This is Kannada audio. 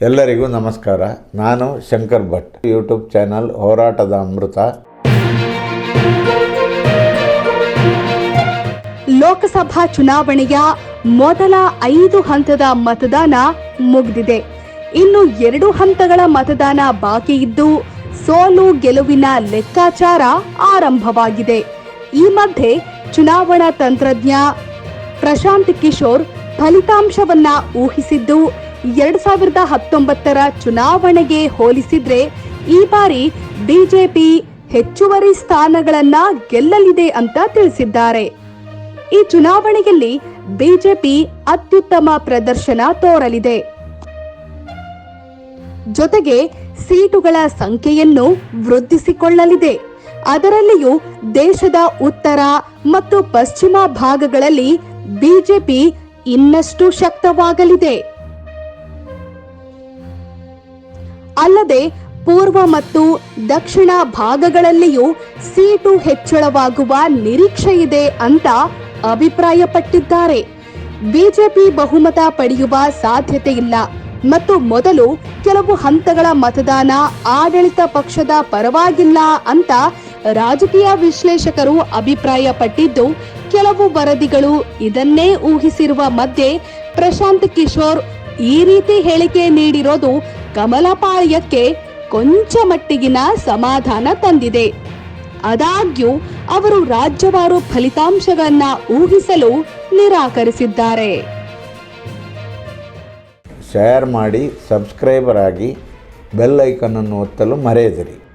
ಎಲ್ಲರಿಗೂ ನಮಸ್ಕಾರ. ನಾನು ಶಂಕರ್ ಭಟ್. ಯೂಟ್ಯೂಬ್ ಚಾನಲ್ ಹೋರಾಟದ ಅಮೃತ. ಲೋಕಸಭಾ ಚುನಾವಣೆಯ ಮೊದಲ ಐದು ಹಂತದ ಮತದಾನ ಮುಗಿದಿದೆ. ಇನ್ನು ಎರಡು ಹಂತಗಳ ಮತದಾನ ಬಾಕಿ ಇದ್ದು, ಸೋಲು ಗೆಲುವಿನ ಲೆಕ್ಕಾಚಾರ ಆರಂಭವಾಗಿದೆ. ಈ ಮಧ್ಯೆ ಚುನಾವಣಾ ತಂತ್ರಜ್ಞ ಪ್ರಶಾಂತ್ ಕಿಶೋರ್ ಫಲಿತಾಂಶವನ್ನ ಊಹಿಸಿದ್ದು ಎರಡ್ ಸಾವಿರದ ಹತ್ತೊಂಬತ್ತರ ಚುನಾವಣೆಗೆ ಹೋಲಿಸಿದ್ರೆ ಈ ಬಾರಿ ಬಿಜೆಪಿ ಹೆಚ್ಚುವರಿ ಸ್ಥಾನಗಳನ್ನ ಗೆಲ್ಲಲಿದೆ ಅಂತ ತಿಳಿಸಿದ್ದಾರೆ. ಈ ಚುನಾವಣೆಯಲ್ಲಿ ಬಿಜೆಪಿ ಅತ್ಯುತ್ತಮ ಪ್ರದರ್ಶನ ತೋರಲಿದೆ. ಜೊತೆಗೆ ಸೀಟುಗಳ ಸಂಖ್ಯೆಯನ್ನು ವೃದ್ಧಿಸಿಕೊಳ್ಳಲಿದೆ. ಅದರಲ್ಲಿಯೂ ದೇಶದ ಉತ್ತರ ಮತ್ತು ಪಶ್ಚಿಮ ಭಾಗಗಳಲ್ಲಿ ಬಿಜೆಪಿ ಇನ್ನಷ್ಟು ಶಕ್ತವಾಗಲಿದೆ. ಅಲ್ಲದೆ ಪೂರ್ವ ಮತ್ತು ದಕ್ಷಿಣ ಭಾಗಗಳಲ್ಲಿಯೂ ಸೀಟು ಹೆಚ್ಚಳವಾಗುವ ನಿರೀಕ್ಷೆ ಇದೆ ಅಂತ ಅಭಿಪ್ರಾಯಪಟ್ಟಿದ್ದಾರೆ. ಬಿಜೆಪಿ ಬಹುಮತ ಪಡೆಯುವ ಸಾಧ್ಯತೆ ಇಲ್ಲ ಮತ್ತು ಮೊದಲು ಕೆಲವು ಹಂತಗಳ ಮತದಾನ ಆಡಳಿತ ಪಕ್ಷದ ಪರವಾಗಿಲ್ಲ ಅಂತ ರಾಜಕೀಯ ವಿಶ್ಲೇಷಕರು ಅಭಿಪ್ರಾಯಪಟ್ಟಿದ್ದು, ಕೆಲವು ವರದಿಗಳು ಇದನ್ನೇ ಊಹಿಸಿರುವ ಮಧ್ಯೆ ಪ್ರಶಾಂತ್ ಕಿಶೋರ್ ಈ ರೀತಿ ಹೇಳಿಕೆ ನೀಡಿರೋದು ಕಮಲಪಾಳ್ಯಕ್ಕೆ ಕೊಂಚ ಮಟ್ಟಿಗಿನ ಸಮಾಧಾನ ತಂದಿದೆ. ಆದಾಗ್ಯೂ, ಅವರು ರಾಜ್ಯವಾರು ಫಲಿತಾಂಶಗಳನ್ನ ಊಹಿಸಲು ನಿರಾಕರಿಸಿದ್ದಾರೆ. ಶೇರ್ ಮಾಡಿ ಸಬ್ಸ್ಕ್ರೈಬರ್ ಆಗಿ ಬೆಲ್ ಐಕನನ್ನು ಒತ್ತಲು ಮರೆಯದಿರಿ.